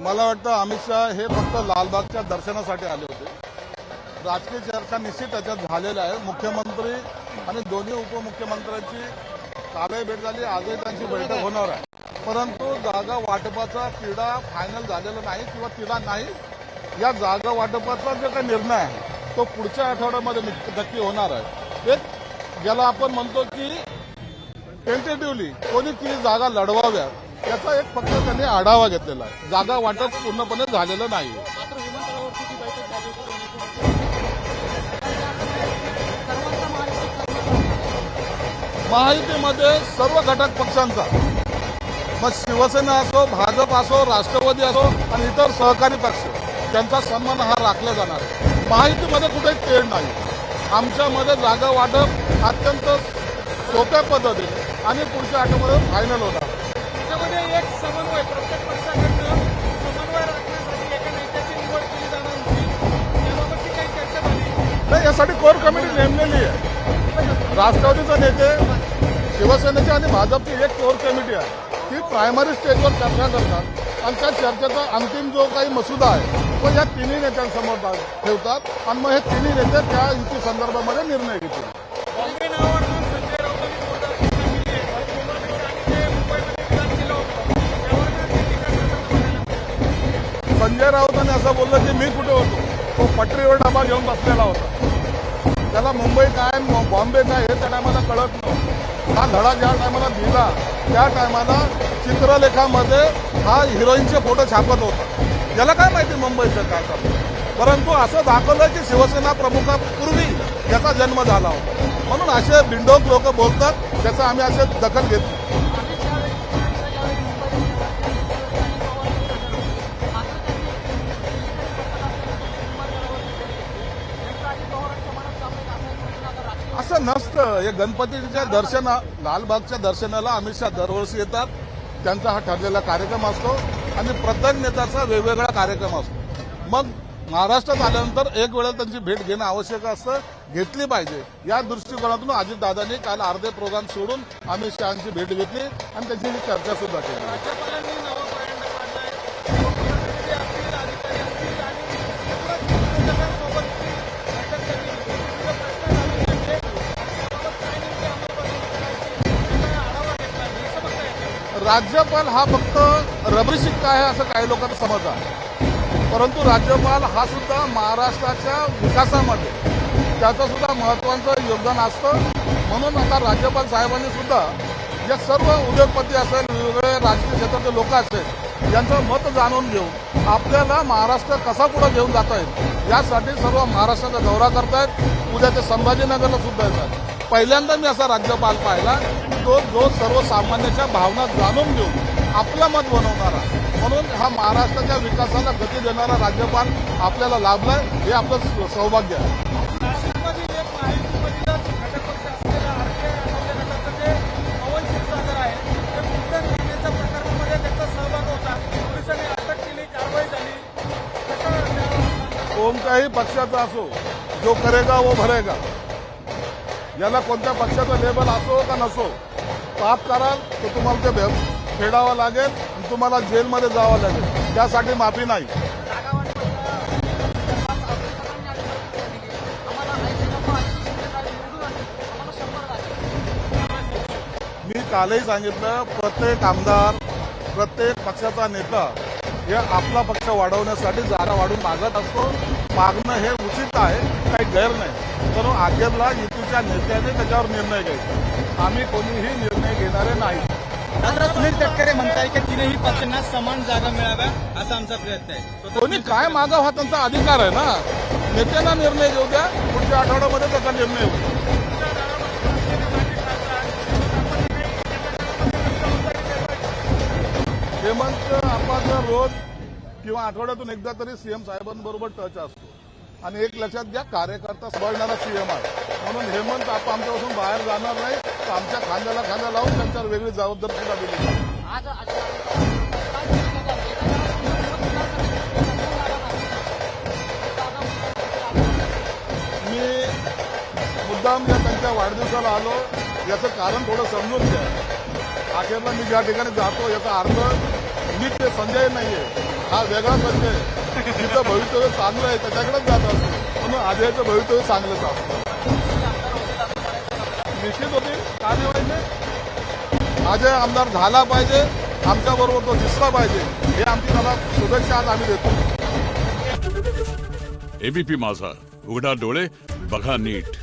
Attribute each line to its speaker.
Speaker 1: मला वाटतं अमित शहा हे फक्त लालबागच्या दर्शनासाठी आले होते. राजकीय चर्चा निश्चित त्याच्यात झालेल्या आहे. मुख्यमंत्री आणि दोन्ही उपमुख्यमंत्र्यांची कालही भेट झाली आजही त्यांची बैठक होणार आहे. परंतु जागा वाटपाचा तिढा फायनल झालेला नाही किंवा तिढा नाही या जागा वाटपाचा जो काही निर्णय आहे तो पुढच्या आठवड्यामध्ये निक- नक्की होणार आहे. एक ज्याला आपण म्हणतो की टेंटेटिव्हली कोणी किती जागा लढवाव्या याचा एक फक्त त्यांनी आढावा घेतलेला आहे. जागा वाटप पूर्णपणे झालेलं नाही. महायुतीमध्ये सर्व घटक पक्षांचा. मग शिवसेना असो भाजप असो राष्ट्रवादी असो आणि इतर सहकारी पक्ष त्यांचा सन्मान हा राखला जाणार आहे. महायुतीमध्ये कुठेही तेढ नाही. आमच्यामध्ये जागा वाटप अत्यंत सोप्या पद्धतीने आणि पुढच्या आठवड्यामध्ये फायनल होणार.
Speaker 2: एक समन्वय प्रत्येक पक्षाकडनं समन्वय राखण्यासाठी एका नेत्याची निवड केली जाणार होती. याबाबतची काही चर्चा झाली.
Speaker 1: नाही यासाठी कोर कमिटी नेमलेली आहे. राष्ट्रवादीचे नेते शिवसेनेचे आणि भाजपची एक कोर कमिटी आहे. ती प्रायमरी स्टेजवर चर्चा करतात आणि त्या चर्चेचा अंतिम जो काही मसुदा आहे तो या तिन्ही नेत्यांसमोर ठेवतात. आणि मग हे तिन्ही नेते त्या युती संदर्भामध्ये निर्णय घेतील.
Speaker 2: संजय राऊतांनी
Speaker 1: असं बोललं की मी कुठे होतो? तो पटरीवर डबा घेऊन बसलेला होता. त्याला मुंबई काय बॉम्बे काय हे त्या टायमाला कळत नव्हतं. हा धडा ज्या टायमाला दिला त्या टायमाला चित्रलेखामध्ये हा हिरोईनचे फोटो छापत होता. याला काय माहिती मुंबईचं काय चाललं? परंतु असं दाखवलं की शिवसेना प्रमुखापूर्वी याचा जन्म झाला होता. म्हणून असे बिंडोक लोक बोलतात त्याचं आम्ही असे दखल घेतली असं नसतं. हे गणपतीच्या दर्शना लालबागच्या दर्शनाला अमित शहा दरवर्षी येतात. त्यांचा हा ठरलेला कार्यक्रम असतो. आणि प्रत्येक नेत्याचा वेगवेगळा कार्यक्रम असतो. मग महाराष्ट्रात आल्यानंतर एक वेळेला त्यांची भेट घेणं आवश्यक असतं. घेतली पाहिजे. या दृष्टिकोनातून अजितदादांनी काल अर्धे प्रोग्राम सोडून अमित शहाची भेट घेतली. आणि त्यांची चर्चा सुद्धा केली राज्यपाल हा फक्त रबरी शिक्का आहे असं काही लोकांना समज आहे. परंतु राज्यपाल हा सुद्धा महाराष्ट्राच्या विकासामध्ये त्याचं सुद्धा महत्वाचं योगदान असतं. म्हणून आता राज्यपाल साहेबांनी सुद्धा या सर्व उद्योगपती असेल वेगवेगळे राजकीय क्षेत्रातले लोक असेल यांचं मत जाणून घेऊन आपल्याला महाराष्ट्र कसा पुढे घेऊन जाता येईल यासाठी सर्व महाराष्ट्राचा दौरा करतायत. उद्या ते संभाजीनगरला सुद्धा येतात. पहिल्यांदा मी असा राज्यपाल पाहिला तो जो सर्वसामान्याच्या भावना जाणून घेऊन आपलं मत बनवणारा म्हणून हा महाराष्ट्राच्या विकासाला गती देणारा राज्यपाल आपल्याला लाभलाय हे आपलं सौभाग्य आहे. कोणत्याही पक्षाचा असो जो करेगा वो भरेगा. याला कोणत्या पक्षाचं लेबल असो का नसो पाप कराल तर तुम्हाला ते फेडावं लागेल तुम्हाला जेलमध्ये जावं लागेल. त्यासाठी माफी नाही. मी कालही सांगितलं प्रत्येक आमदार प्रत्येक पक्षाचा नेता हे आपला पक्ष वाढवण्यासाठी जागा वाढून मागत असतो. मागणं हे उचित आहे काही गैर नाही. पण अखेरला युतीच्या नेत्याने त्याच्यावर निर्णय घ्यायचा. आम्ही कोणीही निर्णय घेणारे नाही.
Speaker 3: सुनील तटकरे म्हणताय की तिन्ही पक्षांना समान जागा मिळाव्या असा आमचा प्रयत्न आहे.
Speaker 1: कोणी काय मागावं हा त्यांचा अधिकार आहे ना? नेत्यांना निर्णय घेऊ द्या पुढच्या आठवड्यामध्ये त्याचा निर्णय होईल. हेमंत आपाचा रोज किंवा आठवड्यातून एकदा तरी सीएम साहेबांबरोबर टच असतो. आणि एक लक्षात घ्या कार्यकर्ता सांभाळणारा सीएम आहे. म्हणून हेमंत आपा आमच्यापासून बाहेर जाणार नाही. तर आमच्या खांद्याला खांदा लावून त्यांच्यावर वेगळी जबाबदारी सुद्धा दिली मी मुद्दाम या त्यांच्या वाढदिवसाला आलो याचं कारण थोडं समजून घ्या. अखेरला मी ज्या ठिकाणी जातो याचा अर्थ मी ते संजय नाहीये. हा वेगळा संजय आहे. भवितव्य चांगलं आहे त्याच्याकडेच जात असतो. म्हणून अजयचं भवितव्य चांगलंच असतं. निश्चित होतील. का नाही व्हायचे अजय आमदार झाला पाहिजे आमच्या बरोबर तो दिसला पाहिजे. हे आमची त्याला शुभेच्छा आज आम्ही देतो.
Speaker 4: एबीपी माझा. उघडा डोळे बघा नीट.